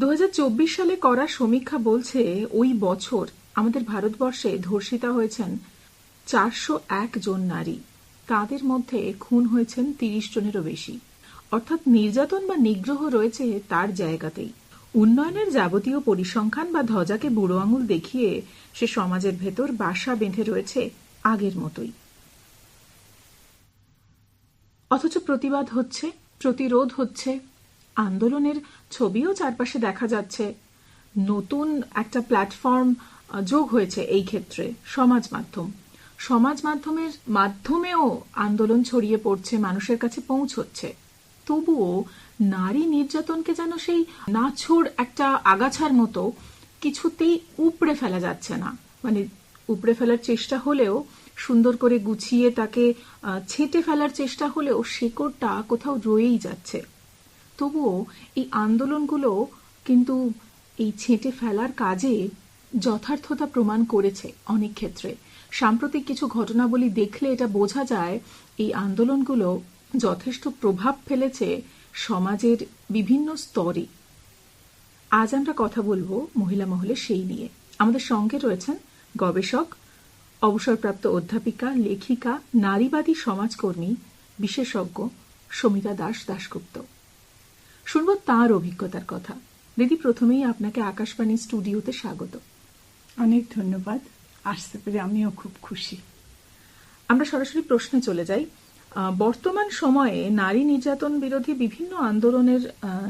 দু হাজার চব্বিশ সালে করা সমীক্ষা বলছে ওই বছর আমাদের ভারতবর্ষে ধর্ষিতা হয়েছেন চারশো এক জন নারী। তাদের মধ্যে খুন হয়েছেন তিরিশ জনেরও বেশি। অর্থাৎ নির্যাতন বা নিগ্রহ রয়েছে তার জায়গাতেই। উন্নয়নের যাবতীয় পরিসংখ্যান বা ধ্বজাকে বুড়ো আঙুল দেখিয়ে সে সমাজের ভেতর বাসা বেঁধে রয়েছে আগের মতোই। অথচ প্রতিবাদ হচ্ছে, প্রতিরোধ হচ্ছে আন্দোলনের ছবিও চারপাশে দেখা যাচ্ছে। নতুন একটা প্ল্যাটফর্ম যোগ হয়েছে এই ক্ষেত্রে সমাজ মাধ্যম। সমাজ মাধ্যমের মাধ্যমেও আন্দোলন ছড়িয়ে পড়ছে, মানুষের কাছে পৌঁছচ্ছে। তবুও নারী নির্যাতনকে যেন সেই নাছোড় একটা আগাছার মতো কিছুতেই উপড়ে ফেলা যাচ্ছে না। মানে উপড়ে ফেলার চেষ্টা হলেও, সুন্দর করে গুছিয়ে তাকে ছেটে ফেলার চেষ্টা হলেও, শেকড়টা কোথাও রয়েই যাচ্ছে। তবুও এই আন্দোলনগুলো কিন্তু এই ছেঁটে ফেলার কাজে যথার্থতা প্রমাণ করেছে অনেক ক্ষেত্রে। সাম্প্রতিক কিছু ঘটনাবলী দেখলে এটা বোঝা যায় এই আন্দোলনগুলো যথেষ্ট প্রভাব ফেলেছে সমাজের বিভিন্ন স্তরে। আজ আমরা কথা বলব মহিলা মহলে সেই নিয়ে। আমাদের সঙ্গে রয়েছেন গবেষক, অবসরপ্রাপ্ত অধ্যাপিকা, লেখিকা, নারীবাদী সমাজকর্মী, বিশেষজ্ঞ সমিতা দাস দাশগুপ্ত। শুনব তার অভিজ্ঞতার কথা। দিদি প্রথমেই আপনাকে আকাশবাণী স্টুডিওতে স্বাগত। অনেক ধন্যবাদ। আসতে পেরে আমিও খুব খুশি। আমরা সরাসরি প্রশ্নে চলে যাই। বর্তমান সময়ে নারী নির্যাতন বিরোধী বিভিন্ন আন্দোলনের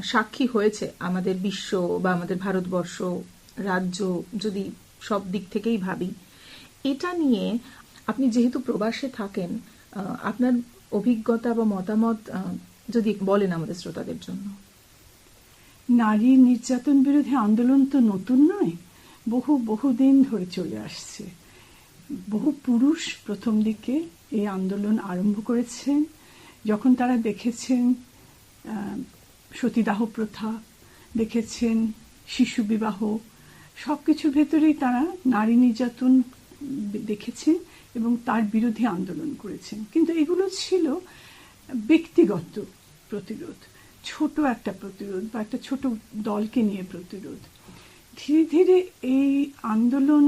সাক্ষী হয়েছে আমাদের বিশ্ব বা আমাদের ভারতবর্ষ রাজ্য যদি সব দিক থেকেই ভাবি। এটা নিয়ে আপনি যেহেতু প্রবাসে থাকেন আপনার অভিজ্ঞতা বা মতামত যদি বলেন আমাদের শ্রোতাদের জন্য। নারী নির্যাতন বিরোধী আন্দোলন তো নতুন নয়। বহু বহুদিন ধরে চলে আসছে। বহু পুরুষ প্রথম দিকে এই আন্দোলন আরম্ভ করেছেন। যখন তারা দেখেছেন সতীদাহ প্রথা, দেখেছেন শিশু বিবাহ সব কিছুর ভেতরেই তারা নারী নির্যাতন দেখেছেন এবং তার বিরোধী আন্দোলন করেছেন। কিন্তু এগুলো ছিল ব্যক্তিগত প্রতিরোধ। ছোট একটা প্রতিরোধ বা একটা ছোট দলকে নিয়ে প্রতিরোধ। ধীরে ধীরে এই আন্দোলন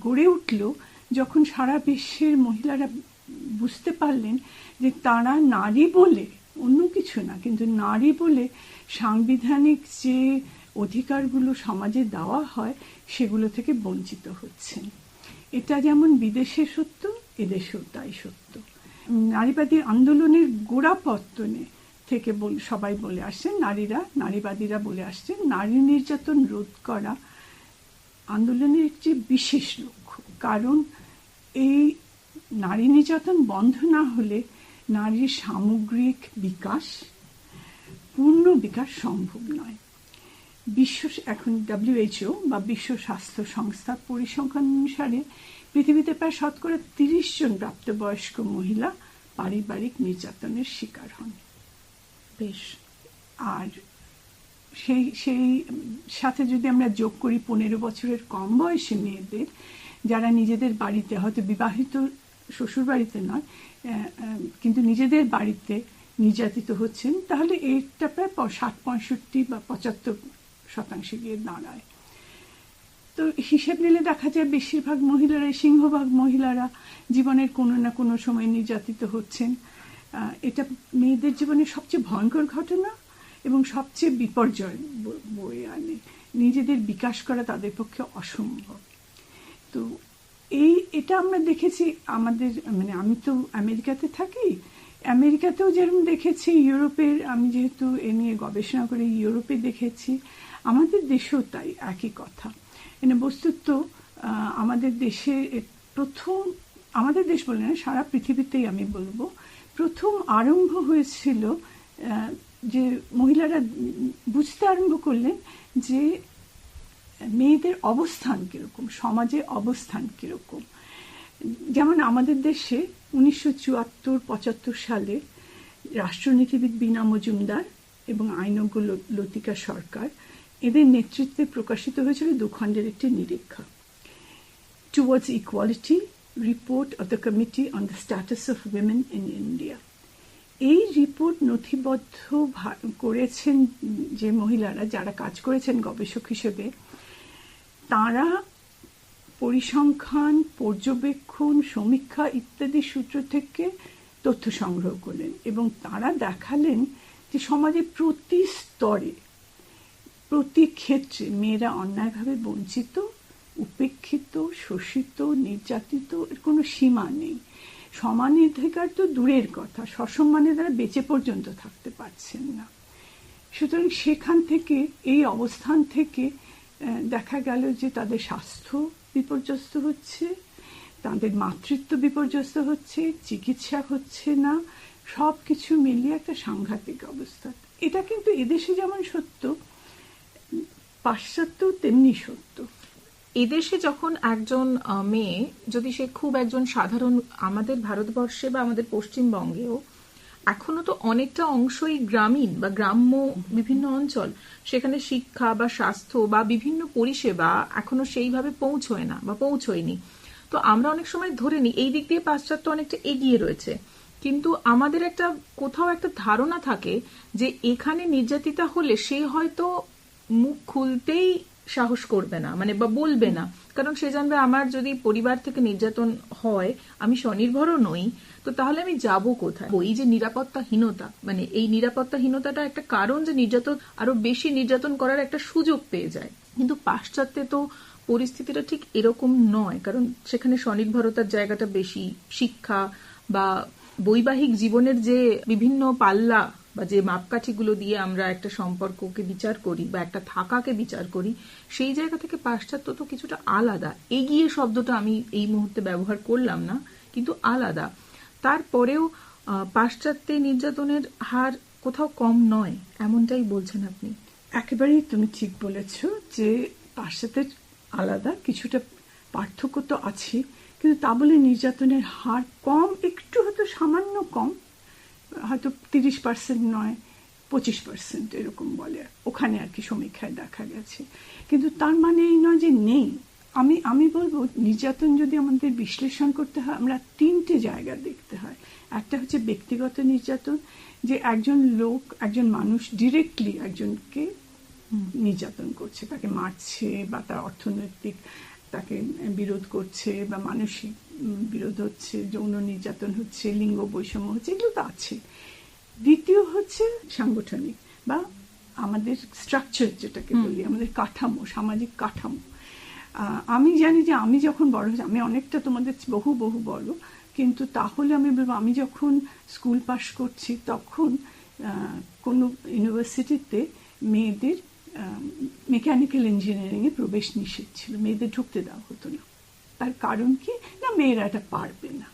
গড়ে উঠল যখন সারা বিশ্বের মহিলারা বুঝতে পারলেন যে তারা নারী বলে অন্য কিছু না, কিন্তু নারী বলে সাংবিধানিক যে অধিকারগুলো সমাজে দেওয়া হয় সেগুলো থেকে বঞ্চিত হচ্ছেন। এটা যেমন বিদেশে সত্য, এদেশেও তাই সত্য। নারীবাদী আন্দোলনের গোড়াপত্তনে থেকে সবাই বলে আসছেন নারীরা, নারীবাদীরা বলে আসছেন নারী নির্যাতন রোধ করা আন্দোলনের একটি বিশেষ লক্ষ্য। কারণ এই নারী নির্যাতন বন্ধ না হলে নারীর সামগ্রিক বিকাশ, পূর্ণ বিকাশ সম্ভব নয়। বিশ্ব এখন ডাব্লিউএইচও বা বিশ্ব স্বাস্থ্য সংস্থার পরিসংখ্যান অনুসারে পৃথিবীতে প্রায় শতকরা তিরিশ জন প্রাপ্তবয়স্ক মহিলা পারিবারিক নির্যাতনের শিকার হন। বেশ। আর সেই সেই সাথে যদি আমরা যোগ করি পনেরো বছরের কম বয়সী মেয়েদের, যারা নিজেদের বাড়িতে হয়তো বিবাহিত শ্বশুর বাড়িতে নয় কিন্তু নিজেদের বাড়িতে নির্যাতিত হচ্ছেন, তাহলে এটা প্রায় ষাট পঁয়ষট্টি বা পঁচাত্তর শতাংশে গিয়ে দাঁড়ায়। তো হিসেব নিলে দেখা যায় বেশিরভাগ মহিলারা সিংহভাগ মহিলারা জীবনের কোনো না কোনো সময় নির্যাতিত হচ্ছেন। এটা মেয়েদের জীবনের সবচেয়ে ভয়ঙ্কর ঘটনা এবং সবচেয়ে বিপর্যয় বয়ে আনে। নিজেদের বিকাশ করা তাদের পক্ষে অসম্ভব। তো এই, এটা আমরা দেখেছি আমাদের মানে আমি তো আমেরিকাতে থাকি, আমেরিকাতেও যেরকম দেখেছি, ইউরোপের, আমি যেহেতু এ নিয়ে গবেষণা করে ইউরোপে দেখেছি, আমাদের দেশেও তাই, একই কথা। মানে বস্তুত আমাদের দেশে প্রথম, আমাদের দেশ বলে না, সারা পৃথিবীতেই আমি বলব প্রথম আরম্ভ হয়েছিল যে মহিলারা বুঝতে আরম্ভ করলেন যে মেয়েদের অবস্থান কীরকম, সমাজে অবস্থান কীরকম। যেমন আমাদের দেশে উনিশশো চুয়াত্তর, পঁচাত্তর সালে রাষ্ট্রনীতিবিদ বিনা মজুমদার এবং আইনজ্ঞ লতিকা সরকার এদের নেতৃত্বে প্রকাশিত হয়েছিল দুখণ্ডের একটি নিরীক্ষা। Towards equality report of the committee on the status of women in India এই রিপোর্ট নথিবদ্ধ করেছেন যে মহিলারা, যারা কাজ করেছেন গবেষক হিসেবে, তারা পরিসংখ্যান, পর্যবেক্ষণ, সমীক্ষা ইত্যাদি সূত্র থেকে তথ্য সংগ্রহ করলেন এবং তারা দেখালেন যে সমাজে প্রতি স্তরে, প্রতি ক্ষেত্রে মেয়েরা অন্যায়ভাবে বঞ্চিত উপেক্ষিত, শোষিত, নির্যাতিত এর কোনো সীমা নেই। সমানাধিকার তো দূরের কথা, সসম্মানে তারা বেঁচে পর্যন্ত থাকতে পারছেন না। সুতরাং সেখান থেকে, এই অবস্থান থেকে দেখা গেল যে তাদের স্বাস্থ্য বিপর্যস্ত হচ্ছে, তাদের মাতৃত্ব বিপর্যস্ত হচ্ছে, চিকিৎসা হচ্ছে না সব কিছু মিলিয়ে একটা সাংঘাতিক অবস্থা। এটা কিন্তু এদেশে যেমন সত্য পাশ্চাত্য তেমনি সত্য। এদেশে যখন একজন মেয়ে, যদি সে খুব একজন সাধারণ আমাদের ভারতবর্ষে বা আমাদের পশ্চিমবঙ্গেও, এখনও তো অনেকটা অংশই গ্রামীণ বা গ্রাম্য বিভিন্ন অঞ্চল, সেখানে শিক্ষা বা স্বাস্থ্য বা বিভিন্ন পরিষেবা এখনও সেইভাবে পৌঁছয় না বা পৌঁছয়নি। তো আমরা অনেক সময় ধরে নিই, এই দিক দিয়ে পাশ্চাত্য অনেকটা এগিয়ে রয়েছে। কিন্তু আমাদের একটা, কোথাও একটা ধারণা থাকে যে এখানে নির্যাতিতা হলে সে হয়তো মুখ খুলতেই সাহস করবে না মানে বা বলবে না। কারণ সে জানবে আমার যদি পরিবার থেকে নির্যাতন হয়, আমি স্বনির্ভরও নই, তো তাহলে আমি যাব কোথায়? ওই যে নিরাপত্তাহীনতা মানে এই নিরাপত্তাহীনতাটা একটা কারণ যে নির্যাতন, আরও বেশি নির্যাতন করার একটা সুযোগ পেয়ে যায়। কিন্তু পাশ্চাত্যে তো পরিস্থিতিটা ঠিক এরকম নয়, কারণ সেখানে স্বনির্ভরতার জায়গাটা বেশি। শিক্ষা বা বৈবাহিক জীবনের যে বিভিন্ন পাল্লা বা যে মাপকাঠিগুলো দিয়ে আমরা একটা সম্পর্ককে বিচার করি বা একটা থাকাকে বিচার করি, সেই জায়গা থেকে পাশ্চাত্য তো কিছুটা আলাদা। এগিয়ে শব্দটা আমি এই মুহূর্তে ব্যবহার করলাম না, কিন্তু আলাদা। তারপরেও পাশ্চাত্যে নির্যাতনের হার কোথাও কম নয়, এমনটাই বলছেন আপনি। একেবারেই তুমি ঠিক বলেছ যে পাশ্চাত্যের আলাদা কিছুটা পার্থক্য তো আছে কিন্তু তা বলে নির্যাতনের হার কম, একটু হয়তো সামান্য কম। হয়তো তিরিশ পার্সেন্ট নয়, পঁচিশ পার্সেন্ট এরকম বলে। ওখানে আর কি সমীক্ষায় দেখা গেছে। কিন্তু তার মানে এই নয় যে নেই। আমি আমি বলব, নির্যাতন যদি আমাদের বিশ্লেষণ করতে হয়, আমরা তিনটে জায়গা দেখতে হয়। একটা হচ্ছে ব্যক্তিগত নির্যাতন, যে একজন লোক, একজন মানুষ ডিরেক্টলি একজনকে নির্যাতন করছে, তাকে মারছে বা তার অর্থনৈতিক তাকে বিরোধ করছে বা মানসিক বিরোধ হচ্ছে যৌন নির্যাতন হচ্ছে লিঙ্গ বৈষম্য হচ্ছে এগুলো তো আছে। দ্বিতীয় হচ্ছে সাংগঠনিক বা আমাদের স্ট্রাকচার যেটাকে বলি আমাদের কাঠামো সামাজিক কাঠামো। আমি জানি যে আমি যখন বড় হয়েছি আমি অনেকটা তোমাদের বহু বহু বড় কিন্তু তাহলে আমি বলব আমি যখন স্কুল পাশ করছি তখন কোনো ইউনিভার্সিটিতে মেয়েদের মেকানিক্যাল ইঞ্জিনিয়ারিংয়ে প্রবেশ নিষেধ ছিল। মেয়েদের ঢুকতে দেওয়া হতো না। তার কারণ কি? না, মেয়েরা এটা পারবে না।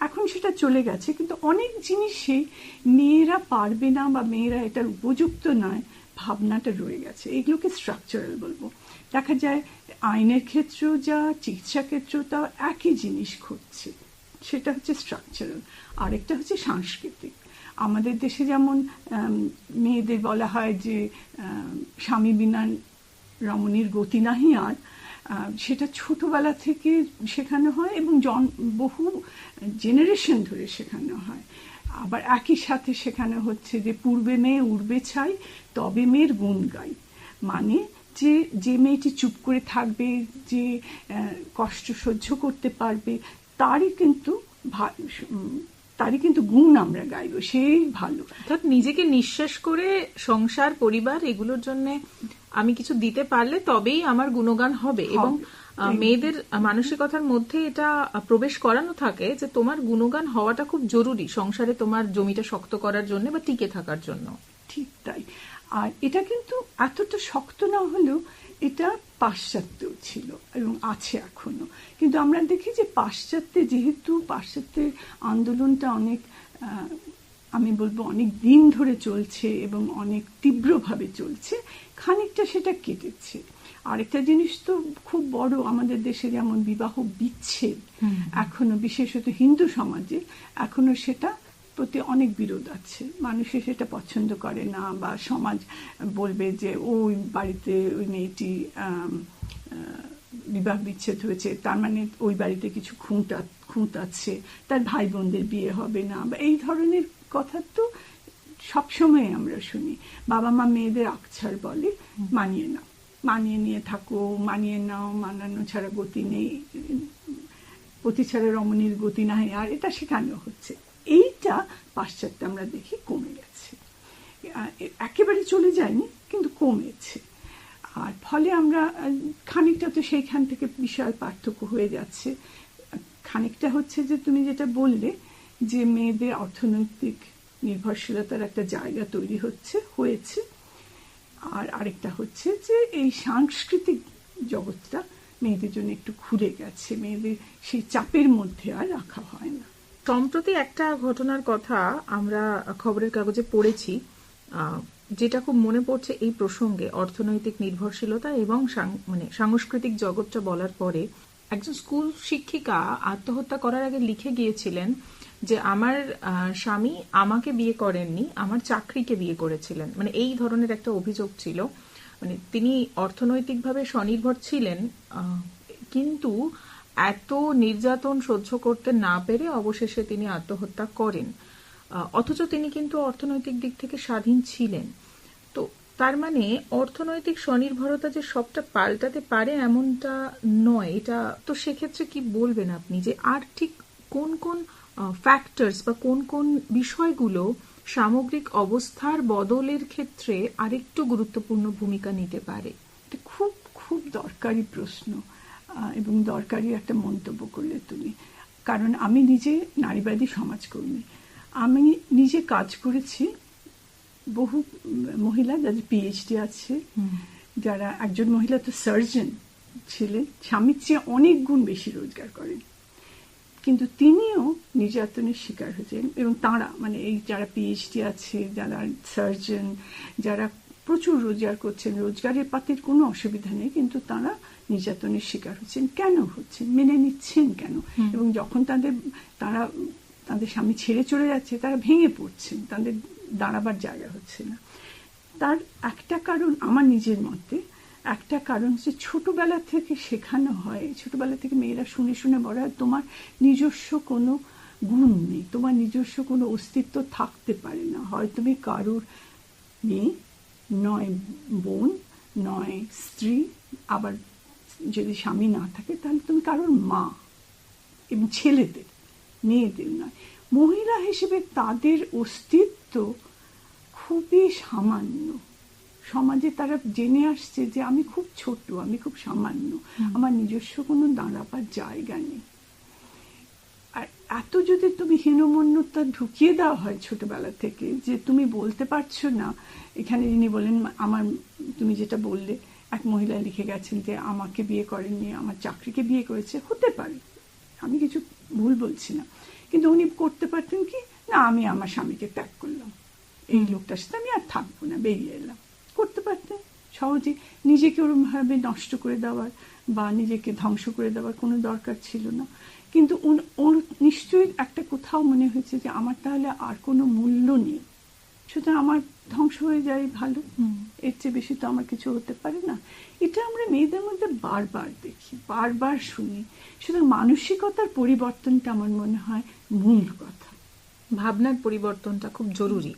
এখন সেটা চলে গেছে, কিন্তু অনেক জিনিসে মেয়েরা পারবে না বা মেয়েরা এটার উপযুক্ত নয়, ভাবনাটা রয়ে গেছে। এগুলোকে স্ট্রাকচারাল বলব। দেখা যায়, আইনের ক্ষেত্রেও যা, চিকিৎসা ক্ষেত্রেও তা একই জিনিস ঘটছে। সেটা হচ্ছে স্ট্রাকচারাল আরেকটা হচ্ছে সাংস্কৃতিক। আমাদের দেশে যেমন মেয়েদের বলা হয় যে স্বামী বিনা রমণীর গতি নাহি আর সেটা ছোটবেলা থেকে শেখানো হয় এবং জন, বহু জেনারেশন ধরে শেখানো হয়। আবার একই সাথে শেখানো হচ্ছে যে, পূর্বে মেয়ে উড়বে ছাই, তবে মেয়ের গুণ গাই। মানে যে যে মেয়েটি চুপ করে থাকবে, যে কষ্ট সহ্য করতে পারবে, তারই কিন্তু তারই কিন্তু গুণ আমরা গাইব সেই ভালো। অর্থাৎ নিজেকে নিঃশ্বাস করে সংসার পরিবার এগুলোর জন্য আমি কিছু দিতে পারলে তবেই আমার গুণগান হবে এবং মেয়েদের মানসিকতার মধ্যে এটা প্রবেশ করানো থাকে যে তোমার গুণগান হওয়াটা খুব জরুরি সংসারে তোমার জমিটা শক্ত করার জন্য বা টিকে থাকার জন্য। ঠিক তাই। আর এটা কিন্তু এতটা শক্ত না হলেও এটা পাশ্চাত্যেও ছিল এবং আছে এখনও। কিন্তু আমরা দেখি যে পাশ্চাত্যে যেহেতু পাশ্চাত্যের আন্দোলনটা অনেক আমি বলব অনেক দিন ধরে চলছে এবং অনেক তীব্রভাবে চলছে খানিকটা সেটা কেটেছে। আরেকটা জিনিস তো খুব বড় আমাদের দেশে যেমন বিবাহ বিচ্ছেদ এখনও বিশেষত হিন্দু সমাজে এখনও সেটা প্রতি অনেক বিরোধ আছে। মানুষে সেটা পছন্দ করে না বা সমাজ বলবে যে, ওই বাড়িতে ওই মেয়েটি বিবাহ বিচ্ছেদ হয়েছে। তার মানে ওই বাড়িতে কিছু খুঁত খুঁত আছে। তার ভাই বোনদের বিয়ে হবে না। বা এই ধরনের কথা তো সবসময় আমরা শুনি। বাবা মা মেয়েদের আকছার বলে, মানিয়ে নাও, মানিয়ে নিয়ে থাকো, মানিয়ে নাও, মানানো ছাড়া গতি নেই পতি ছাড়া রমণীর গতি নাই। আর এটা শেখানো হচ্ছে। এইটা পাশ্চাত্যে আমরা দেখি কমে গেছে। একেবারে চলে যায়নি, কিন্তু কমেছে। আর ফলে আমরা খানিকটা তো সেইখান থেকে বিশাল পার্থক্য হয়ে যাচ্ছে। খানিকটা হচ্ছে যে তুমি যেটা বললে, যে মেয়েদের অর্থনৈতিক নির্ভরশীলতার একটা জায়গা তৈরি হচ্ছে, হয়েছে। আর আরেকটা হচ্ছে যে এই সাংস্কৃতিক জগৎটা মেয়েদের জন্য একটু ঘুরে গেছে। মেয়েদের সেই চাপের মধ্যে আর রাখা হয় না। সম্প্রতি একটা ঘটনার কথা আমরা খবরের কাগজে পড়েছি যেটা খুব মনে পড়ছে এই প্রসঙ্গে, অর্থনৈতিক নির্ভরশীলতা এবং মানে সাংস্কৃতিক জগৎটা বলার পরে একজন স্কুল শিক্ষিকা আত্মহত্যা করার আগে লিখে গিয়েছিলেন যে, আমার স্বামী আমাকে বিয়ে করেননি, আমার চাকরিকে বিয়ে করেছিলেন। মানে এই ধরনের একটা অভিযোগ ছিল। মানে তিনি অর্থনৈতিকভাবে স্বনির্ভর ছিলেন কিন্তু এত নির্যাতন সহ্য করতে না পেরে অবশেষে তিনি আত্মহত্যা করেন। অথচ তিনি কিন্তু অর্থনৈতিক দিক থেকে স্বাধীন ছিলেন। তো তার মানে অর্থনৈতিক স্বনির্ভরতা যে সবটা পাল্টাতে পারে এমনটা নয়। এটা তো সেক্ষেত্রে কি বলবেন আপনি যে আর ঠিক কোন কোন ফ্যাক্টরস বা কোন কোন বিষয়গুলো সামগ্রিক অবস্থার বদলের ক্ষেত্রে আরেকটু গুরুত্বপূর্ণ ভূমিকা নিতে পারে? খুব খুব দরকারি প্রশ্ন। এবং দরকারি একটা মন্তব্য করলে তুমি। কারণ আমি নিজে নারীবাদী সমাজকর্মী। আমি নিজে কাজ করেছি বহু মহিলা যাদের পিএইচডি আছে যারা একজন মহিলা তো সার্জন ছিলেন স্বামীর চেয়ে অনেক গুণ বেশি রোজগার করেন। কিন্তু তিনিও নির্যাতনের শিকার হয়েছেন এবং তাঁরা মানে এই যারা পিএইচডি আছে যারা সার্জন যারা প্রচুর রোজগার করছেন। রোজগারের পাতির কোনো অসুবিধা নেই কিন্তু তারা নির্যাতনের শিকার হচ্ছেন। কেন হচ্ছেন? মেনে নিচ্ছেন কেন? এবং যখন তাদের তারা তাদের স্বামী ছেড়ে চলে যাচ্ছে তারা ভেঙে পড়ছেন। তাদের দাঁড়াবার জায়গা হচ্ছে না। তার একটা কারণ আমার নিজের মতে একটা কারণ হচ্ছে ছোটবেলা থেকে শেখানো হয়। ছোটবেলা থেকে মেয়েরা শুনে শুনে বড় হয় তোমার নিজস্ব কোনো গুণ নেই। তোমার নিজস্ব কোনো অস্তিত্ব থাকতে পারে না। হয় তুমি কারোর মেয়ে নয় বোন নয় স্ত্রী। আবার যদি স্বামী না থাকে তাহলে তুমি কারোর মা এবং ছেলেদের মেয়েদের নয়। মহিলা হিসেবে তাদের অস্তিত্ব খুবই সামান্য। সমাজে তারা জেনে আসছে যে আমি খুব ছোট আমি খুব সামান্য। আমার নিজস্ব কোনো দাঁড়াবার জায়গা নেই। এত যদি তুমি হীনমন্যতা ঢুকিয়ে দেওয়া হয় ছোটবেলা থেকে যে তুমি বলতে পারছ না, এখানে যিনি বলেন, আমার, তুমি যেটা বললে, এক মহিলা লিখে গেছেন যে আমাকে বিয়ে করেননি, আমার চাকরিকে বিয়ে করেছে। হতে পারে, আমি কিছু ভুল বলছি না। কিন্তু উনি করতে পারতেন কি? না, আমি আমার স্বামীকে ত্যাগ করলাম। এই লোকটার সাথে আমি আর থাকব না, বেরিয়ে এলাম। করতে পারতেন সহজে নিজেকে ওরমভাবে নষ্ট করে দেওয়ার বা নিজেকে ধ্বংস করে দেওয়ার কোনো দরকার ছিল না। কিন্তু উন- ওর নিশ্চয়ই একটা কোথাও মনে হয়েছে যে আমার তাহলে আর কোনো মূল্য নেই। সুতরাং আমার ধ্বংস হয়ে যায় ভালো। এর চেয়ে বেশি তো আমার কিছু হতে পারে না। এটা আমরা মেয়েদের মধ্যে বারবার দেখি বারবার শুনি। সুতরাং মানসিকতার পরিবর্তনটা আমার মনে হয় মূল কথা। ভাবনার পরিবর্তনটা খুব জরুরি।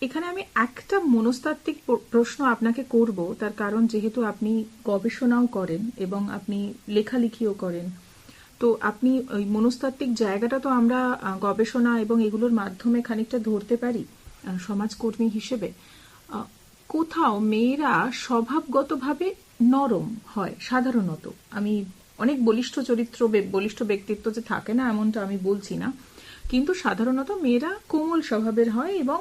এখানে আমি একটা মনস্তাত্ত্বিক প্রশ্ন আপনাকে করব। তার কারণ যেহেতু আপনি গবেষণাও করেন এবং আপনি লেখালেখিও করেন। তো আপনি ওই মনস্তাত্ত্বিক জায়গাটা তো আমরা গবেষণা এবং এগুলোর মাধ্যমে খানিকটা ধরতে পারি সমাজকর্মী হিসেবে। কোথাও মেয়েরা স্বভাবগতভাবে নরম হয়, সাধারণত। আমি অনেক বলিষ্ঠ চরিত্র বলিষ্ঠ ব্যক্তিত্ব যে থাকে না, এমনটা আমি বলছি না। কিন্তু সাধারণত মেয়েরা কোমল স্বভাবের হয় এবং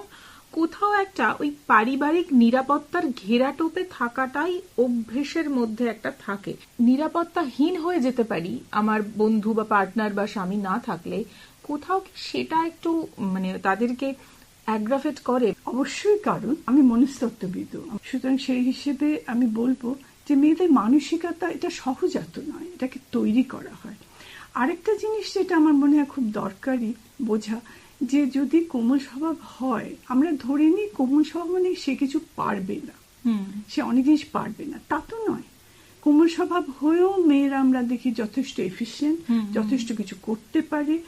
কোথাও একটা ওই পারিবারিক নিরাপত্তার ঘেরাটোপে থাকাটাই অভ্যেসের মধ্যে একটা থাকে। নিরাপত্তাহীন হয়ে যেতে পারি আমার বন্ধু বা পার্টনার বা স্বামী না থাকলে, কোথাও কি সেটা একটু মানে তাদেরকে অ্যাগ্রাফেট করে? অবশ্যই কারণ আমি মনস্তত্ত্ববিদ। সুতরাং সেই হিসেবে আমি বলব যে মেয়েদের মানসিকতা এটা সহজাত নয়, এটাকে তৈরি করা হয়। আরেকটা জিনিস যেটা আমার মনে হয় খুব দরকারি বোঝা যে যদি কোমল স্বভাব হয় আমরা ধরে নিই কোমল স্বভাব মানে সে কিছু পারবে না। সে অনেক জিনিস পারবে না। তা তো নয়। কোমল স্বভাব হয়েও মেয়েরা আমরা দেখি যথেষ্ট এফিসিয়েন্ট যথেষ্ট কিছু করতে পারে।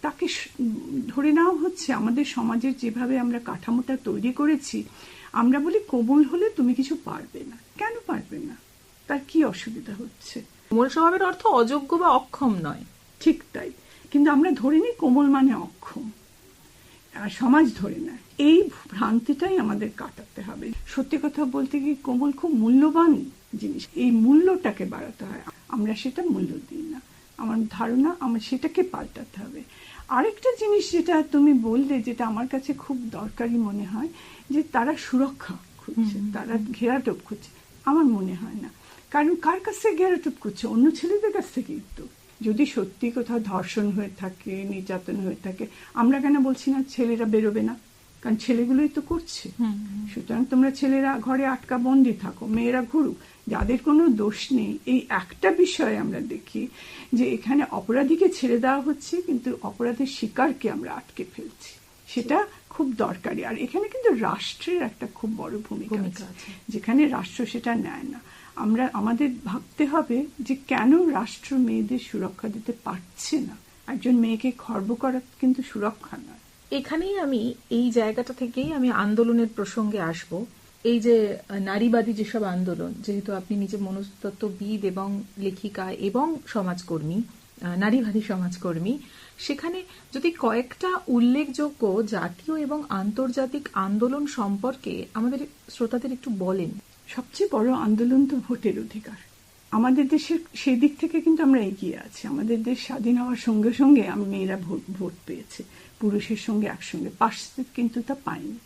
তাকে ধরে নেওয়া হচ্ছে আমাদের সমাজের যেভাবে আমরা কাঠামোটা তৈরি করেছি আমরা বলি কোমল হলে তুমি কিছু পারবে না। কেন পারবে না? তার কি অসুবিধা হচ্ছে? কোমল স্বভাবের অর্থ অযোগ্য বা অক্ষম নয়। ঠিক তাই। কিন্তু আমরা ধরে নিই কোমল মানে অক্ষম। সমাজ ধরে নেয়। এই ভ্রান্তিটাই আমাদের কাটাতে হবে। সত্যি কথা বলতে কি কোমল খুব মূল্যবান জিনিস। এই মূল্যটাকে বাড়াতে হয়। আমরা সেটা মূল্য দিই না। আমার ধারণা আমার সেটাকে পাল্টাতে হবে। আরেকটা জিনিস যেটা তুমি বললে যেটা আমার কাছে খুব দরকারি মনে হয় যে তারা সুরক্ষা খুঁজছে তারা ঘেরাটোপ খুঁজছে। আমার মনে হয় না। কারণ কার কাছ থেকে ঘেরাটোপ করছে অন্য ছেলেদের কাছ থেকেই তো। যদি সত্যি কোথাও ধর্ষণ হয়ে থাকে নির্যাতন হয়ে থাকে আমরা কেন বলছি না ছেলেরা বেরোবে না? কারণ ছেলেগুলোই তো করছে। সুতরাং তোমরা ছেলেরা ঘরে আটকা বন্দি থাকো মেয়েরা ঘুরুক। যাদের কোনো দোষ নেই এই একটা বিষয়ে আমরা দেখি যে এখানে অপরাধীকে ছেড়ে দেওয়া হচ্ছে কিন্তু অপরাধের শিকারকে আমরা আটকে ফেলছি। সেটা খুব দরকারি। আর এখানে কিন্তু রাষ্ট্রের একটা খুব বড় ভূমিকা আছে। যেখানে রাষ্ট্র সেটা নেয় না। আমরা, আমাদের ভাবতে হবে যে কেন রাষ্ট্র মেয়েদের সুরক্ষা দিতে পারছে না? একজন মেয়েকে খর্ব করা কিন্তু সুরক্ষা নয়। এখানেই আমি, এই জায়গাটা থেকেই আমি আন্দোলনের প্রসঙ্গে আসব। এই যে নারীবাদী যেসব আন্দোলন, যেহেতু আপনি নিজে মনস্তত্ত্ববিদ এবং লেখিকা এবং সমাজকর্মী নারীবাদী সমাজকর্মী, সেখানে যদি কয়েকটা উল্লেখযোগ্য জাতীয় এবং আন্তর্জাতিক আন্দোলন সম্পর্কে আমাদের শ্রোতাদের একটু বলেন। সবচেয়ে বড় আন্দোলন তো ভোটের অধিকার। আমাদের দেশের সেই দিক থেকে কিন্তু আমরা এগিয়ে আছি। আমাদের দেশ স্বাধীন হওয়ার সঙ্গে সঙ্গে মেয়েরা ভোট ভোট পেয়েছে। পুরুষের সঙ্গে একসঙ্গে। পাশ্চাত্য কিন্তু তা পায়নি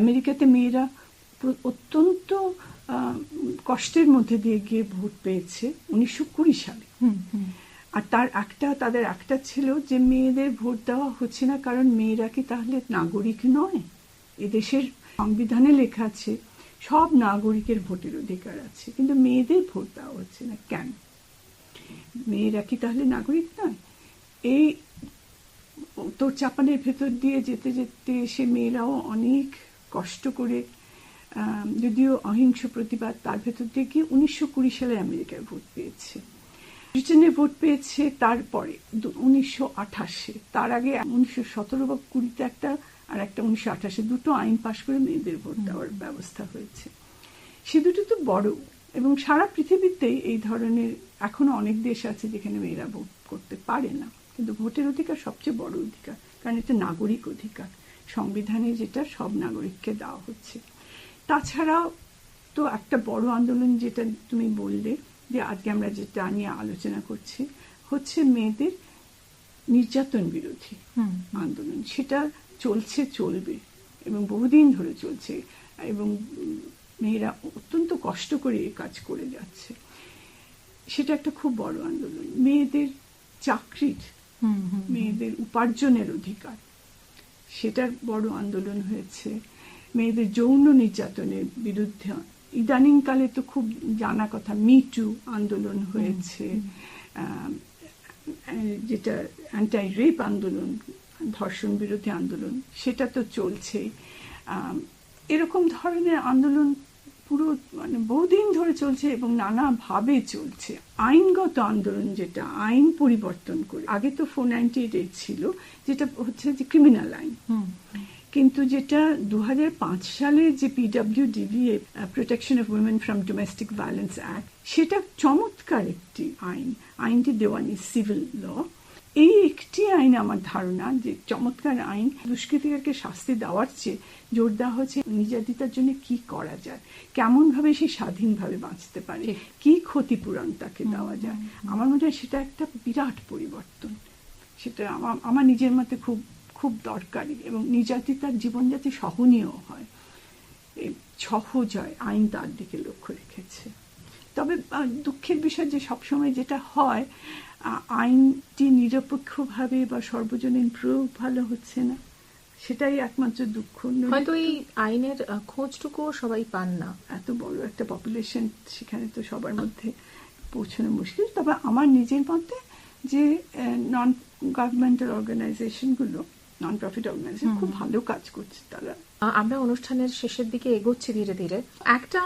আমেরিকাতে মেয়েরা অত্যন্ত কষ্টের মধ্যে দিয়ে গিয়ে ভোট পেয়েছে উনিশশো কুড়ি সালে। আর তার একটা তাদের একটা ছিল যে মেয়েদের ভোট দেওয়া হচ্ছে না কারণ মেয়েরা কি তাহলে নাগরিক নয়? এদেশের সংবিধানে লেখা আছে সব নাগরিকের ভোটের অধিকার আছে, কিন্তু মেয়েদের ভোট দেওয়া হচ্ছে না। কেন? মেয়েরা কি তাহলে নাগরিক নয়? এই তোর চাপানের ভেতর দিয়ে যেতে যেতে সে মেয়েরাও অনেক কষ্ট করে যদিও অহিংস প্রতিবাদ, তার ভেতর দিয়ে গিয়ে উনিশশো কুড়ি সালে আমেরিকায় ভোট পেয়েছে। ব্রিটেনে ভোট পেয়েছে তারপরে উনিশশো আঠাশে। তার আগে উনিশশো সতেরো বা কুড়িতে একটা আর একটা উনিশশো আঠাশে দুটো আইন পাশ করে মেয়েদের ভোট দেওয়ার ব্যবস্থা হয়েছে। সে দুটো তো বড় এবং সারা পৃথিবীতেই এই ধরনের এখনও অনেক দেশ আছে যেখানে মেয়েরা ভোট করতে পারে না। কিন্তু ভোটের অধিকার সবচেয়ে বড় অধিকার কারণ এটা নাগরিক অধিকার। সংবিধানে যেটা সব নাগরিককে দেওয়া হচ্ছে। তাছাড়াও তো একটা বড় আন্দোলন যেটা তুমি বললে যে আজকে আমরা যেটা নিয়ে আলোচনা করছি হচ্ছে মেয়েদের নির্যাতন বিরোধী। আন্দোলন। সেটা চলছে চলবে এবং বহুদিন ধরে চলছে এবং মেয়েরা অত্যন্ত কষ্ট করে এই কাজ করে যাচ্ছে। সেটা একটা খুব বড় আন্দোলন। মেয়েদের চাকরির হুম হুম মেয়েদের উপার্জনের অধিকার সেটার বড় আন্দোলন হয়েছে। মেয়েদের যৌন নির্যাতনের বিরুদ্ধে ইদানিংকালে তো খুব জানা কথা মিটু আন্দোলন হয়েছে। যেটা অ্যান্টাই রেপ আন্দোলন ধর্ষণ বিরোধী আন্দোলন সেটা তো চলছেই। এরকম ধরনের আন্দোলন পুরো মানে বহুদিন ধরে চলছে এবং নানাভাবে চলছে। আইনগত আন্দোলন যেটা আইন পরিবর্তন করে। আগে তো ফোর নাইনটি এইট ছিল যেটা হচ্ছে যে ক্রিমিনাল আইন। কিন্তু যেটা দু হাজার পাঁচ সালে যে PWDVA protection of women from domestic violence act সেটা চমৎকার একটি আইন। আইনটি দেওয়ানি সিভিল ল এই একটি আইন আমার ধারণা যে চমৎকার আইন দুষ্কৃতিকারকে শাস্তি দেওয়ার চেয়ে জোর দেওয়া হচ্ছে নির্যাতিতার জন্য কি করা যায় কেমন ভাবে সে স্বাধীনভাবে বাঁচতে পারে কি ক্ষতিপূরণ তাকে দেওয়া যায় আমার মনে হয় সেটা একটা বিরাট পরিবর্তন। সেটা আমার আমার নিজের মতে খুব খুব দরকারি এবং নির্যাতিতার জীবন যাতে সহনীয় হয় সহজ হয় আইন তার দিকে লক্ষ্য রেখেছে। তবে দুঃখের বিষয় যে সবসময় যেটা হয় আইনটি নিরপেক্ষভাবে বা সর্বজনীন প্রয়োগ ভালো হচ্ছে না সেটাই একমাত্র দুঃখ। হয়তো এই আইনের আহ, খোঁজটুকুও সবাই পান না। এত বড় একটা পপুলেশন সেখানে তো সবার মধ্যে পৌঁছানো মুশকিল। তবে আমার নিজের মতে যে নন গভর্নমেন্টাল অর্গানাইজেশনগুলো নন প্রফিট অর্গানাইজেশন খুব ভালো কাজ করছে তারা। আমরা অনুষ্ঠানের শেষের দিকে এগোচ্ছি ধীরে ধীরে। একটা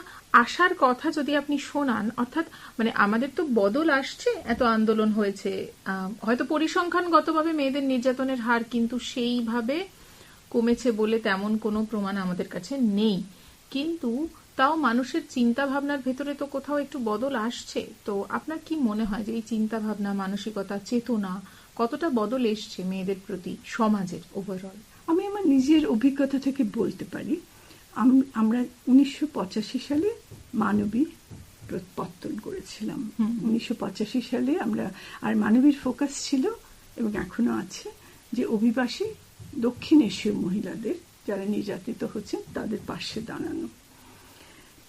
আশার কথা যদি আপনি শোনান অর্থাৎ মানে আমাদের তো বদল আসছে এত আন্দোলন হয়েছে হয়তো পরিসংখ্যানগতভাবে মেয়েদের নির্যাতনের হার কিন্তু সেইভাবে কমেছে বলে তেমন কোনো প্রমাণ আমাদের কাছে নেই। কিন্তু তাও মানুষের চিন্তা ভাবনার ভেতরে তো কোথাও একটু বদল আসছে। তো আপনার কি মনে হয় যে এই চিন্তা ভাবনা মানসিকতা চেতনা কতটা বদল এসছে মেয়েদের প্রতি সমাজের ওভারঅল আমি আমার নিজের অভিজ্ঞতা থেকে বলতে পারি আম- আমরা উনিশশো পঁচাশি সালে মানবী প্রত্যাবর্তন করেছিলাম। উনিশশো পঁচাশি সালে আমরা আর মানবীর ফোকাস ছিল এবং এখনও আছে যে অভিবাসী দক্ষিণ এশীয় মহিলাদের যারা নির্যাতিত হচ্ছেন তাদের পাশে দাঁড়ানো।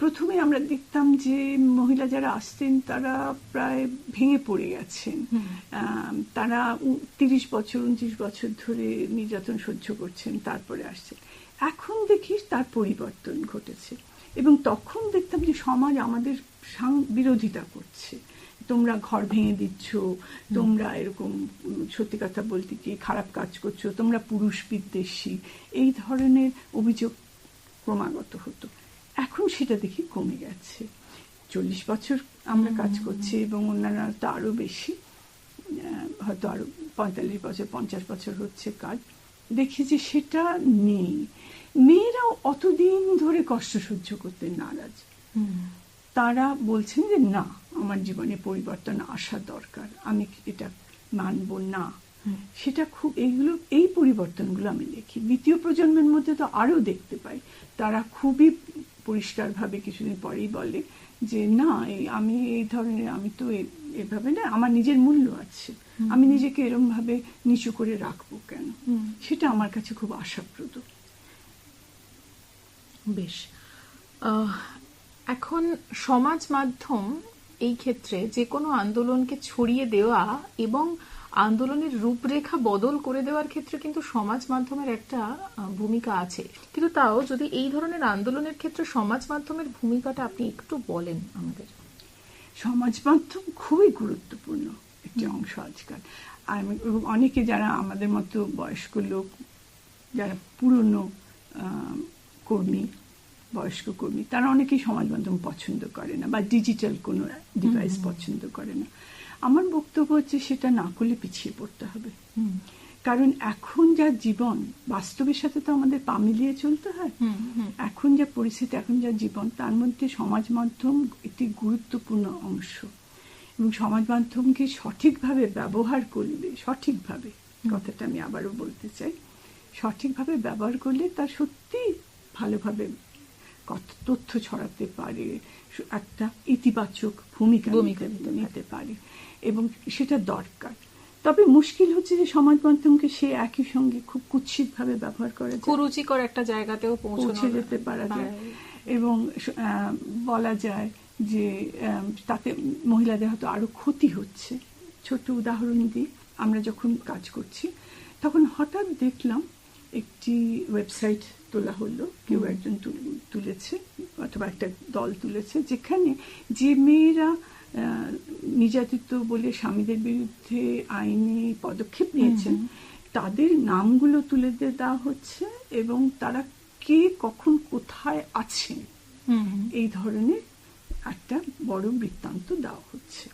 প্রথমে আমরা দেখতাম যে মহিলা যারা আসতেন তারা প্রায় ভেঙে পড়ে গেছেন। তারা তিরিশ বছর উনত্রিশ বছর ধরে নির্যাতন সহ্য করছেন তারপরে আসছেন। এখন দেখি তার পরিবর্তন ঘটেছে এবং তখন দেখতাম যে সমাজ আমাদের বিরোধিতা করছে। তোমরা ঘর ভেঙে দিচ্ছ তোমরা এরকম সত্যি কথা বলতে কি খারাপ কাজ করছ তোমরা পুরুষ বিদ্বেষী এই ধরনের অভিযোগ ক্রমাগত হতো। এখন সেটা দেখি কমে গেছে। চল্লিশ বছর আমরা কাজ করছি এবং অন্যান্য তো আরও বেশি। হয়তো আরও পঁয়তাল্লিশ বছর পঞ্চাশ বছর হচ্ছে কাজ। দেখি যে সেটা নেই। মেয়েরাও অতদিন ধরে কষ্ট সহ্য করতে নারাজ। তারা বলছেন যে না আমার জীবনে পরিবর্তন আসা দরকার। আমি এটা মানব না। সেটা খুব এইগুলো এই পরিবর্তনগুলো আমি দেখি। দ্বিতীয় প্রজন্মের মধ্যে তো আরও দেখতে পাই। তারা খুবই পরিষ্কারভাবে কিছুদিন পরেই বলে যে না আমি এই ধরনের আমি তো এভাবে না আমার নিজের মূল্য আছে। আমি নিজেকে এরম ভাবে নিচু করে রাখব কেন? সেটা আমার কাছে খুব আশাপ্রদ। বেশ। এখন সমাজ মাধ্যম এই ক্ষেত্রে যে কোনো আন্দোলনকে ছড়িয়ে দেওয়া এবং আন্দোলনের রূপরেখা বদল করে দেওয়ার ক্ষেত্রে কিন্তু সমাজ মাধ্যমের একটা ভূমিকা আছে। কিন্তু তাও যদি এই ধরনের আন্দোলনের ক্ষেত্রে সমাজ মাধ্যমের ভূমিকাটা আপনি একটু বলেন আমাদের। সমাজ মাধ্যম খুবই গুরুত্বপূর্ণ একটি অংশ আজকাল। আমি- অনেকে যারা আমাদের মতো বয়স্ক লোক যারা পুরনো কর্মী বয়স্ক কর্মী তারা অনেকেই সমাজ মাধ্যম পছন্দ করে না বা ডিজিটাল কোনো ডিভাইস পছন্দ করে না। আমার বক্তব্য হচ্ছে সেটা না করলে পিছিয়ে পড়তে হবে। কারণ এখন যা জীবন বাস্তবের সাথে তো আমাদের পা মিলিয়ে চলতে হয়। এখন যা পরিস্থিতি এখন যা জীবন তার মধ্যে সমাজ মাধ্যম একটি গুরুত্বপূর্ণ অংশ। এবং সমাজ মাধ্যমকে সঠিকভাবে ব্যবহার করলে সঠিকভাবে কথাটা আমি আবারও বলতে চাই সঠিকভাবে ব্যবহার করলে তা সত্যি ভালোভাবে কত- তথ্য ছড়াতে পারে একটা ইতিবাচক ভূমিকা ভূমিকা নিতে- পারে। এবং সেটা দরকার। তবে মুশকিল হচ্ছে যে সমাজ মাধ্যমকে সে একই সঙ্গে খুব কুৎসিতভাবে ব্যবহার করে কুরুচিকর একটা জায়গাতেও পৌঁছে যেতে পারা যায়। এবং বলা যায় যে তাতে মহিলাদের হয়তো আরও ক্ষতি হচ্ছে। ছোট উদাহরণ দিই আমরা যখন কাজ করছি তখন হঠাৎ দেখলাম একটি ওয়েবসাইট তোলা হলো কেউ একজন তুলেছে অথবা একটা দল তুলেছে যেখানে যে মেয়েরা নির্যাতিত বলে স্বামীদের বিরুদ্ধে আইনি পদক্ষেপ নিয়েছেন তাদের নামগুলো তুলে দেওয়া হচ্ছে এবং তারা কে কখন কোথায় আছেন এই ধরনের একটা বড় বৃত্তান্ত দেওয়া হচ্ছে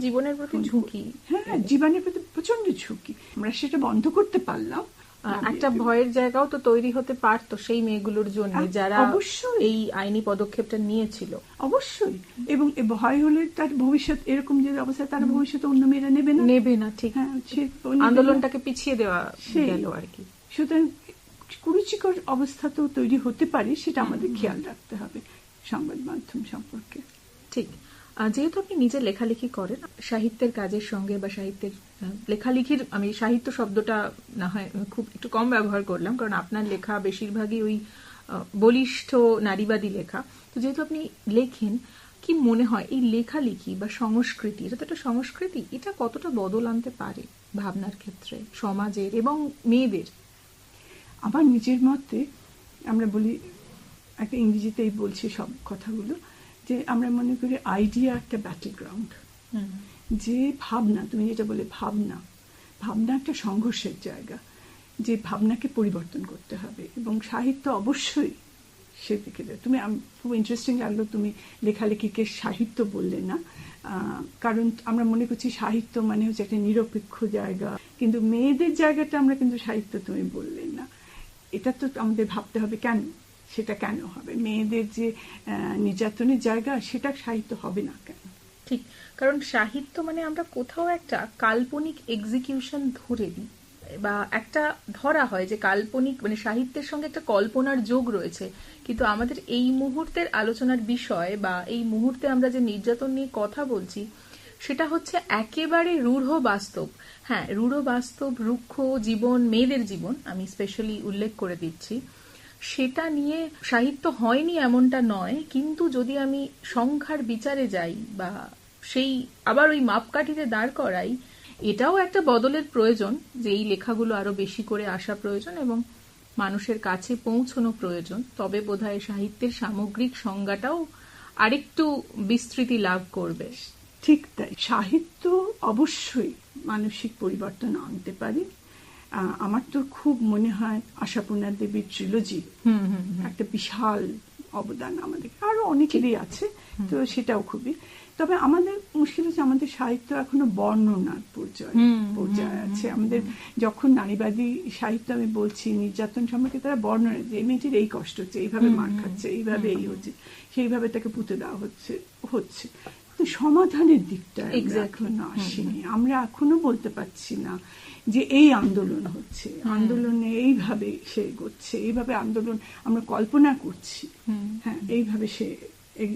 জীবনের প্রতি ঝুঁকি। হ্যাঁ হ্যাঁ, জীবনের প্রতি প্রচণ্ড ঝুঁকি। আমরা সেটা বন্ধ করতে পারলাম একটা ভয়ের জায়গাও তো তৈরি হতে পারতো সেই মেয়েগুলোর জন্য যারা অবশ্যই। এই আইনি পদক্ষেপটা নিয়েছিল। অবশ্যই। এবং ভয় হলে তার ভবিষ্যৎ এরকম যে অবস্থা তার ভবিষ্যৎ অন্য মেয়েরা নেবে না? নেবে না ঠিক। হ্যাঁ। আন্দোলনটাকে পিছিয়ে দেওয়া গেল আর কি। সুতরাং কুরুচিকর অবস্থা তো তৈরি হতে পারে সেটা আমাদের খেয়াল রাখতে হবে সংবাদ মাধ্যম সম্পর্কে। ঠিক। যেহেতু আপনি নিজে লেখালেখি করেন, সাহিত্যের কাজের সঙ্গে বা সাহিত্যের লেখালেখির, আমি সাহিত্য শব্দটা না হয়, খুব একটু কম ব্যবহার করলাম, কারণ আপনার লেখা বেশিরভাগই ওই বলিষ্ঠ নারীবাদী লেখা। তো যেহেতু আপনি লেখেন, কি মনে হয় এই লেখালেখি বা সংস্কৃতি, এটা তো একটা সংস্কৃতি, এটা কতটা বদল আনতে পারে ভাবনার ক্ষেত্রে সমাজের এবং মেয়েদের? আমার নিজের মতে আমরা বলি, একটা ইংরেজিতেই বলছি সব কথাগুলো যে আমরা মনে করি আইডিয়া একটা ব্যাটল গ্রাউন্ড যে ভাবনা তুমি যেটা বলে ভাবনা ভাবনা একটা সংঘর্ষের জায়গা। যে ভাবনাকে পরিবর্তন করতে হবে এবং সাহিত্য অবশ্যই সেদিকে। তুমি খুব ইন্টারেস্টিং লাগল তুমি লেখালেখিকে সাহিত্য বললে না। কারণ আমরা মনে করছি সাহিত্য মানে হচ্ছে একটা নিরপেক্ষ জায়গা। কিন্তু মেয়েদের জায়গাটা আমরা কিন্তু সাহিত্য তুমি বললে না। এটা তো আমাদের ভাবতে হবে কেন? সেটা কেন হবে? মেয়েদের যে নির্যাতনের জায়গা, সেটা সাহিত্য হবে না কেন? ঠিক, কারণ সাহিত্য মানে আমরা কোথাও একটা কাল্পনিক এক্সিকিউশন ধরে দিই বা একটা ধরা হয় যে কাল্পনিক মানে সাহিত্যের সঙ্গে একটা কল্পনার যোগ রয়েছে। কিন্তু আমাদের এই মুহূর্তের আলোচনার বিষয় বা এই মুহূর্তে আমরা যে নির্যাতন নিয়ে কথা বলছি, সেটা হচ্ছে একেবারে রূঢ় বাস্তব। হ্যাঁ রূঢ় বাস্তব, রুক্ষ জীবন, মেয়েদের জীবন, আমি স্পেশালি উল্লেখ করে দিচ্ছি। সেটা নিয়ে সাহিত্য হয়নি এমনটা নয়, কিন্তু যদি আমি সংখ্যার বিচারে যাই বা সেই আবার ওই মাপকাঠিতে দাঁড় করাই, এটাও একটা বদলের প্রয়োজন যে এই লেখাগুলো আরও বেশি করে আসা প্রয়োজন এবং মানুষের কাছে পৌঁছানো প্রয়োজন। তবে বোধহয় সাহিত্যের সামগ্রিক সংজ্ঞাটাও আরেকটু বিস্তৃতি লাভ করবে। ঠিক তাই। সাহিত্য অবশ্যই মানসিক পরিবর্তন আনতে পারে। আমার তো খুব মনে হয় আশাপূর্ণা দেবীর ট্রিলজি। একটা বিশাল অবদান আমাদের আরও অনেকেরই আছে তো সেটাও খুবই। তবে আমাদের মুশকিল হচ্ছে আমাদের সাহিত্য এখনও বর্ণনার পর্যায়ে পর্যায়ে আছে। আমাদের যখন নারীবাদী সাহিত্য আমি বলছি নির্যাতন সম্পর্কে তারা বর্ণনা যে এই মেয়েটির এই কষ্ট হচ্ছে এইভাবে মার খাচ্ছে এইভাবে এই হচ্ছে সেইভাবে তাকে পুঁতে দেওয়া হচ্ছে হচ্ছে। সমাধানের দিকটা. এখনও আসেনি। আমরা এখনও বলতে পারছি না যে এই আন্দোলন হচ্ছে। আন্দোলনে এইভাবে সে এগোচ্ছে এইভাবে আন্দোলন আমরা কল্পনা করছি। হ্যাঁ এইভাবে সে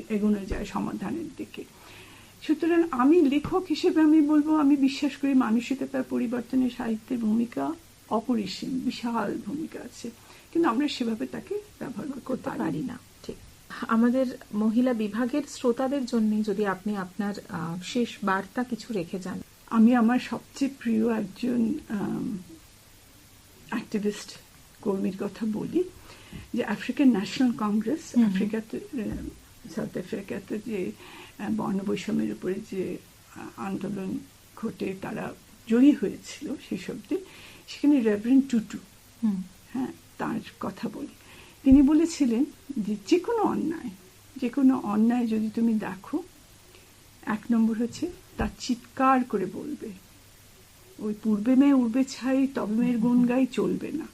এগোনো যায় সমাধানের দিকে। সুতরাং আমি লেখক হিসেবে আমি বলব আমি বিশ্বাস করি মানসিকতার পরিবর্তনে সাহিত্যের ভূমিকা অপরিসীম বিশাল ভূমিকা আছে। কিন্তু আমরা সেভাবে তাকে ব্যবহার করতে পারি না। আমাদের মহিলা বিভাগের শ্রোতাদের জন্য যদি আপনি আপনার শেষ বার্তা কিছু রেখে যান। আমি আমার সবচেয়ে প্রিয় একজন অ্যাক্টিভিস্ট কর্মীর কথা বলি যে আফ্রিকান ন্যাশনাল কংগ্রেস আফ্রিকাতে সাউথ আফ্রিকাতে যে বর্ণবৈষম্যের উপরে যে আন্দোলন ঘটে তারা জয়ী হয়েছিল সেই শব্দে সেখানে রেভারেন্ড টুটু হ্যাঁ তার কথা বলি। তিনি বলেছিলেন যে যে কোনো অন্যায় যে কোনো অন্যায় যদি তুমি দেখো এক নম্বর হচ্ছে তার চিৎকার করে বলবে। ওই পূর্বে মেয়ে উড়বে ছাই তবে মেয়ের গুণ গাই চলবে না।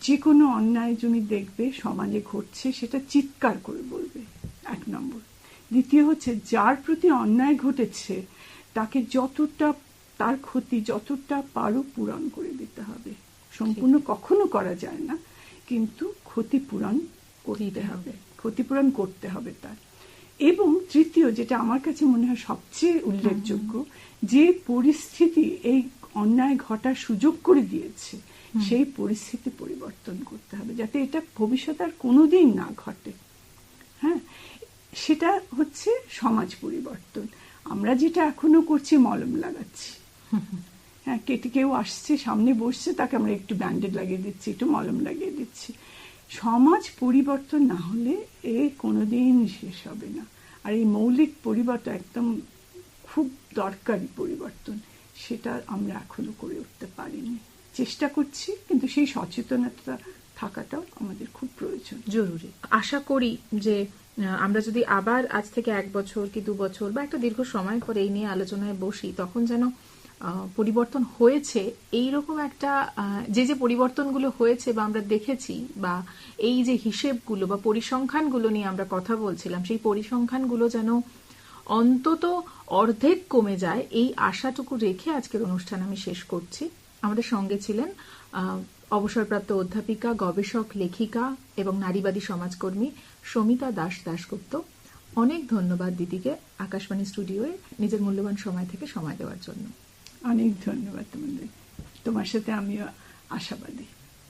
যে কোনো অন্যায় তুমি দেখবে সমাজে ঘটছে সেটা চিৎকার করে বলবে। এক নম্বর। দ্বিতীয় হচ্ছে যার প্রতি অন্যায় ঘটেছে তাকে যতটা তার ক্ষতি যতটা পারো পূরণ করে দিতে হবে। সম্পূর্ণ কখনো করা যায় না কিন্তু ক্ষতিপূরণ করতে হবে। ক্ষতিপূরণ করতে হবে তার। এবং তৃতীয় যেটা আমার কাছে মনে হয় সবচেয়ে উল্লেখযোগ্য যে পরিস্থিতি এই অন্যায় ঘটার সুযোগ করে দিয়েছে সেই পরিস্থিতি পরিবর্তন করতে হবে যাতে এটা ভবিষ্যতে আর কোনোদিন না ঘটে। হ্যাঁ? সেটা হচ্ছে সমাজ পরিবর্তন। আমরা যেটা এখনও করছি মলম লাগাচ্ছি। হ্যাঁ কেটে কেউ আসছে সামনে বসছে তাকে আমরা একটু ব্যান্ডেড লাগিয়ে দিচ্ছি একটু মলম লাগিয়ে দিচ্ছি। সমাজ পরিবর্তন না হলে এ কোনোদিন শেষ হবে না। আর এই মৌলিক পরিবর্তন একদম খুব দরকারি পরিবর্তন, সেটা আমরা এখনও করে উঠতে পারিনি। চেষ্টা করছি, কিন্তু সেই সচেতনতা থাকাটাও আমাদের খুব প্রয়োজন। জরুরি। আশা করি যে আমরা যদি আবার আজ থেকে এক বছর কি দু বছর বা একটা দীর্ঘ সময় পরে এই নিয়ে আলোচনায় বসি, তখন যেন পরিবর্তন হয়েছে এই রকম একটা যে যে পরিবর্তনগুলো হয়েছে বা আমরা দেখেছি বা এই যে হিসেবগুলো বা পরিসংখ্যানগুলো নিয়ে আমরা কথা বলছিলাম, সেই পরিসংখ্যানগুলো যেন অন্তত অর্ধেক কমে যায়, এই আশাটুকু রেখে আজকের অনুষ্ঠান আমি শেষ করছি। আমাদের সঙ্গে ছিলেন অবসরপ্রাপ্ত অধ্যাপিকা, গবেষক, লেখিকা এবং নারীবাদী সমাজকর্মী সমিতা দাস দাশগুপ্ত। অনেক ধন্যবাদ দিদিকে আকাশবাণী স্টুডিওয়ে নিজের মূল্যবান সময় থেকে সময় দেওয়ার জন্য। অনেক ধন্যবাদ তোমাদের। তোমার সাথে আমিও আশাবাদী।